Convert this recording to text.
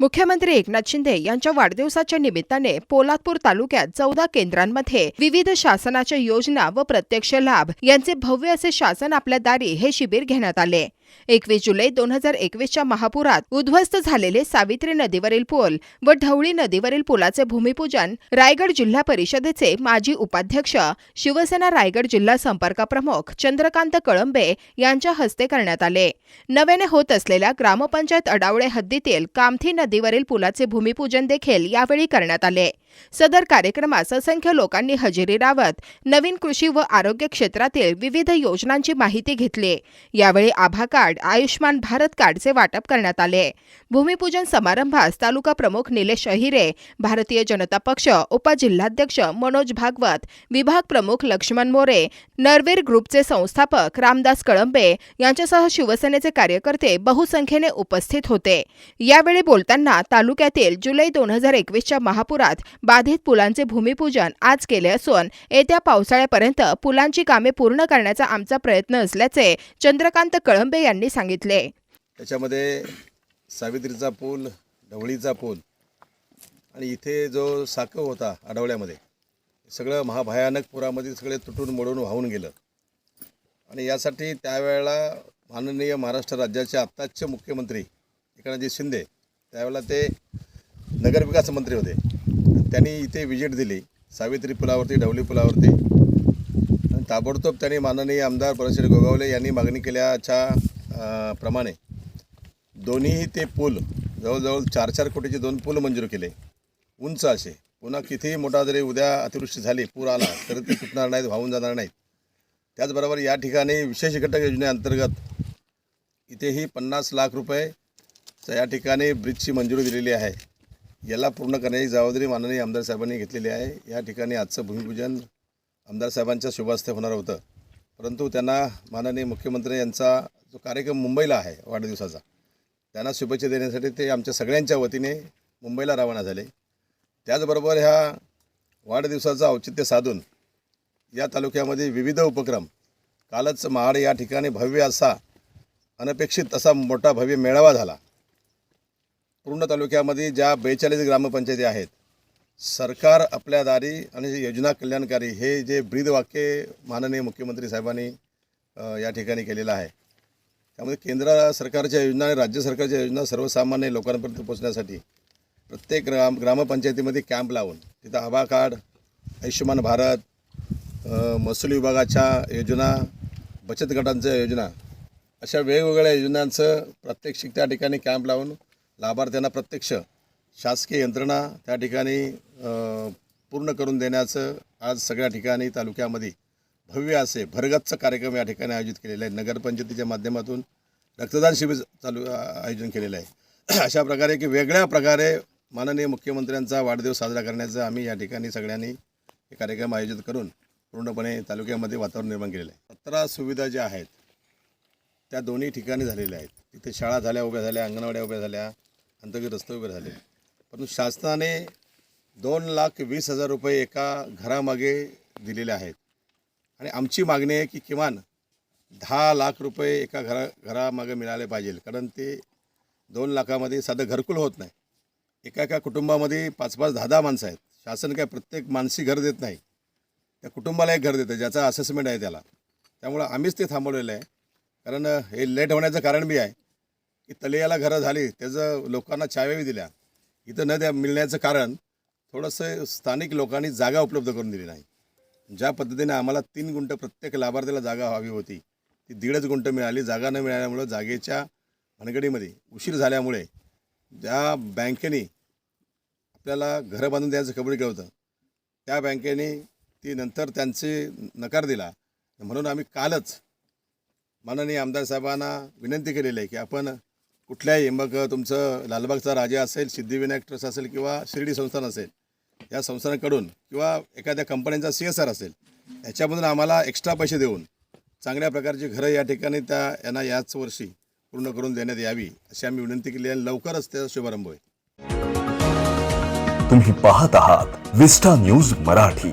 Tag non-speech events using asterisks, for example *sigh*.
मुख्यमंत्री एकनाथ शिंदे यांच्या वाढदिवसाच्या निमित्ताने पोलादपूर तालुक्यात चौदा केंद्रांमध्ये विविध शासनाच्या योजना व प्रत्यक्ष लाभ यांचे भव्य असे शासन आपल्या दारी हे शिबिर घेण्यात आले. एकवीस जुलै दोन हजार एकवीसच्या महापुरात उद्ध्वस्त झालेले सावित्री नदीवरील पूल व ढवळी नदीवरील पुलाचे भूमिपूजन रायगड जिल्हा परिषदेचे माजी उपाध्यक्ष शिवसेना रायगड जिल्हा संपर्क प्रमुख चंद्रकांत कळंबे यांच्या हस्ते करण्यात आले. नव्याने होत असलेल्या ग्रामपंचायत अडावळे हद्दीतील कामथी नदीवरील पुलाचे भूमिपूजन देखील यावेळी करण्यात आले. सदर कार्यक्रमास असंख्य लोकांनी हजेरी लावत नवीन कृषी व आरोग्य क्षेत्रातील विविध योजनांची माहिती घेतली. यावेळी आभा कार्ड आयुष्मान भारत कार्डचे वाटप करण्यात आले. भूमिपूजन समारंभास तालुका प्रमुख निलेश अहिरे भारतीय जनता पक्ष उपजिल्हाध्यक्ष मनोज भागवत विभाग प्रमुख लक्ष्मण मोरे नरवीर ग्रुपचे संस्थापक रामदास कळंबे यांच्यासह शिवसेनेचे कार्यकर्ते बहुसंख्येने उपस्थित होते. यावेळी बोलताना तालुक्यातील जुलै दोन हजार एकवीसच्या महापुरात बाधित पुलांचे भूमिपूजन आज केले असून येत्या पावसाळ्यापर्यंत पुलांची कामे पूर्ण करण्याचा आमचा प्रयत्न असल्याचे चंद्रकांत कळंबे यांनी सांगितले. त्याच्यामध्ये सावित्रीचा पूल ढवळीचा पूल आणि इथे जो साकव होता आढवल्यामध्ये सगळं महाभयानक पुरामध्ये सगळे तुटून मोडून वाहून गेलं. आणि यासाठी त्यावेळेला माननीय महाराष्ट्र राज्याचे आत्ताचे मुख्यमंत्री एकनाथजी शिंदे त्यावेळेला ते नगरविकास मंत्री होते. त्यांनी इथे व्हिजिट दिली. सावित्री पुलावरती डवली पुलावरती. आणि ताबडतोब त्यांनी माननीय आमदार परमशेठ गोगावले यांनी मागणी केल्याच्या प्रमाणे दोन्ही ते पूल जवळजवळ चार चार कोटीचे दोन पूल मंजूर केले. उंच असे. पुन्हा कितीही मोठा जरी उद्या अतिवृष्टी झाली पूर आला तरी ते तुटणार नाहीत वाहून जाणार नाहीत. त्याचबरोबर या ठिकाणी विशेष घटक योजनेअंतर्गत इथेही पन्नास लाख रुपये या ठिकाणी ब्रिजची मंजुरी दिलेली आहे. याला पूर्ण करण्याची जबाबदारी माननीय आमदार साहेबांनी घेतलेली आहे. या ठिकाणी आजचं भूमिपूजन आमदार साहेबांच्या शुभास्ते होणार होतं. परंतु त्यांना माननीय मुख्यमंत्री यांचा जो कार्यक्रम मुंबईला आहे वाढदिवसाचा त्यांना शुभेच्छा देण्यासाठी ते आमच्या सगळ्यांच्या वतीने मुंबईला रवाना झाले. त्याचबरोबर ह्या वाढदिवसाचं औचित्य साधून या तालुक्यामध्ये विविध उपक्रम कालच महाड या ठिकाणी भव्य असा अनपेक्षित असा मोठा भव्य मेळावा झाला. पूर्ण तालुक्यामध्ये ज्या बेचाळीस ग्रामपंचायती आहेत सरकार आपल्या दारी आणि योजना कल्याणकारी हे जे ब्रीदवाक्य माननीय मुख्यमंत्री साहेबांनी या ठिकाणी केलेलं आहे. त्यामध्ये केंद्र सरकारच्या योजना आणि राज्य सरकारच्या योजना सर्वसामान्य लोकांपर्यंत पोहोचण्यासाठी प्रत्येक ग्राम ग्रामपंचायतीमध्ये कॅम्प लावून तिथं आभा कार्ड आयुष्यमान भारत महसूल विभागाच्या योजना बचत गटांच्या योजना अशा वेगवेगळ्या योजनांचं प्रात्यक्षिक त्या ठिकाणी कॅम्प लावून लाभार्थ्यांना प्रत्यक्ष शासकीय यंत्रणा त्या ठिकाणी पूर्ण करून देण्याचं आज सगळ्या ठिकाणी तालुक्यामध्ये भव्य असे भरगच्च कार्यक्रम या ठिकाणी आयोजित केलेले आहे नगरपंचायतीच्या माध्यमातून रक्तदान शिबिर चालू आयोजन केलेलं आहे. *clears throat* अशा प्रकारे की वेगळ्या प्रकारे माननीय मुख्यमंत्र्यांचा वाढदिवस साजरा करण्याचं आम्ही या ठिकाणी सगळ्यांनी हे कार्यक्रम आयोजित करून पूर्णपणे तालुक्यामध्ये वातावरण निर्माण केलेलं आहे. सतरा सुविधा ज्या आहेत त्या दोन्ही ठिकाणी झालेल्या आहेत. तिथे शाळा झाल्या उभ्या झाल्या अंगणवाड्या उभ्या झाल्या अंतर्गत रस्ते उभे झाले परंतु शासनाने दोन लाख वीस हजार रुपये एका घरामागे दिलेले आहेत. आणि आमची मागणी आहे की किमान दहा लाख रुपये एका घरा घरामागे मिळाले पाहिजे. कारण ते दोन लाखामध्ये साधं घरकुल होत नाही. एका एका कुटुंबामध्ये पाच पाच दहा दहा माणसं आहेत. शासन काय प्रत्येक माणसी घर देत नाही. त्या कुटुंबाला एक घर देतं. ज्याचा असेसमेंट आहे त्याला. त्यामुळं आम्हीच ते थांबवलेलं आहे. कारण हे लेट होण्याचं कारण बी आहे. की तलियाला घरं झाली त्याचं लोकांना चाव्याही दिल्या. इथं न द्या मिळण्याचं कारण थोडंसं स्थानिक लोकांनी जागा उपलब्ध करून दिली नाही. ज्या पद्धतीने आम्हाला तीन गुंठ प्रत्येक लाभार्थीला जागा हवी होती ती दीडच गुंठ मिळाली. जागा न मिळाल्यामुळं जागेच्या भानगडीमध्ये उशीर झाल्यामुळे ज्या बँकेने आपल्याला घरं बांधून द्यायचं कबूल केलं होतं त्या बँकेने ती नंतर त्यांचे नकार दिला. म्हणून आम्ही कालच माननीय आमदार साहेबांना विनंती केलेली आहे की आपण कुठल्याही मग तुमचं लालबागचा राजा असेल सिद्धिविनायक ट्रस्ट असेल किंवा शिर्डी संस्थान असेल या संस्थानाकडून किंवा एखाद्या कंपन्यांचा सी एस आर असेल याच्यामधून आम्हाला एक्स्ट्रा पैसे देऊन चांगल्या प्रकारची घरं या ठिकाणी त्या यांना याच वर्षी पूर्ण करून देण्यात यावी अशी आम्ही विनंती केली आणि लवकरच त्याचा शुभारंभ होईल. तुम्ही पाहत आहात विस्टा न्यूज मराठी.